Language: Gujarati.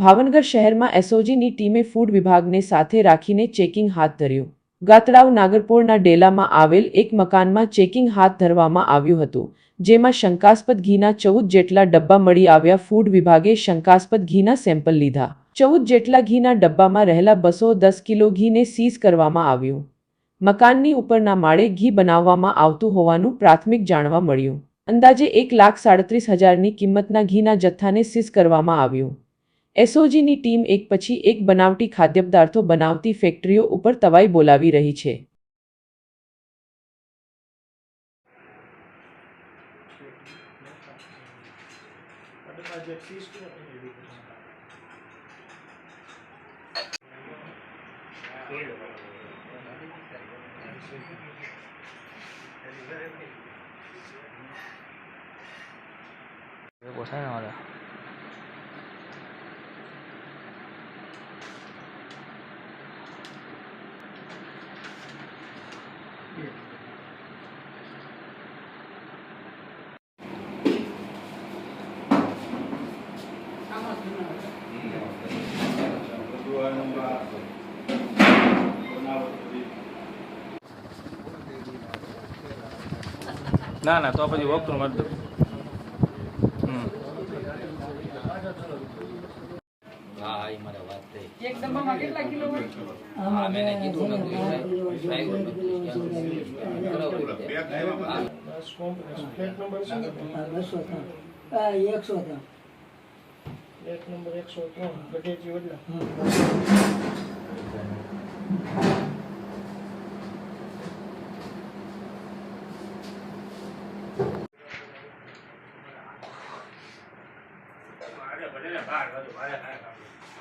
ભાવનગર શહેરમાં એસઓજીની ટીમે ફૂડ વિભાગને સાથે રાખીને ચેકિંગ હાથ ધર્યું. ગાતડાવ નાગરપોળના ડેલામાં આવેલ એક મકાનમાં ચેકિંગ હાથ ધરવામાં આવ્યું હતું, જેમાં શંકાસ્પદ ઘીના ચૌદ જેટલા ડબ્બા મળી આવ્યા ફૂડ વિભાગે શંકાસ્પદ ઘીના સેમ્પલ લીધા. ચૌદ જેટલા ઘીના ડબ્બામાં રહેલા બસો દસ કિલો ઘીને સીઝ કરવામાં આવ્યું. મકાનની ઉપરના માળે ઘી બનાવવામાં આવતું હોવાનું પ્રાથમિક જાણવા મળ્યું. અંદાજે એક લાખ સાડત્રીસ હજારની કિંમતના ઘીના જથ્થાને સીઝ કરવામાં આવ્યું. એસઓજીની ટીમ એક પછી એક બનાવટી ખાદ્ય પદાર્થો બનાવતી ફેક્ટરીઓ ઉપર તવાઈ બોલાવી રહી છે. 我 ના ના તો પછી વખતું મારી હા એ મારે વાત થઈ એક ડબ્બામાં કેટલા કિલો હોય? હા મેં કીધું નતું એટલે ડ્રાઈવર નતું બરાબર હા. પ્લેટ નંબર શું? બસો ત્રણ આ એકસો ત્રણ પ્લેટ નંબર એકસો ત્રણ ગઢેજી વડલા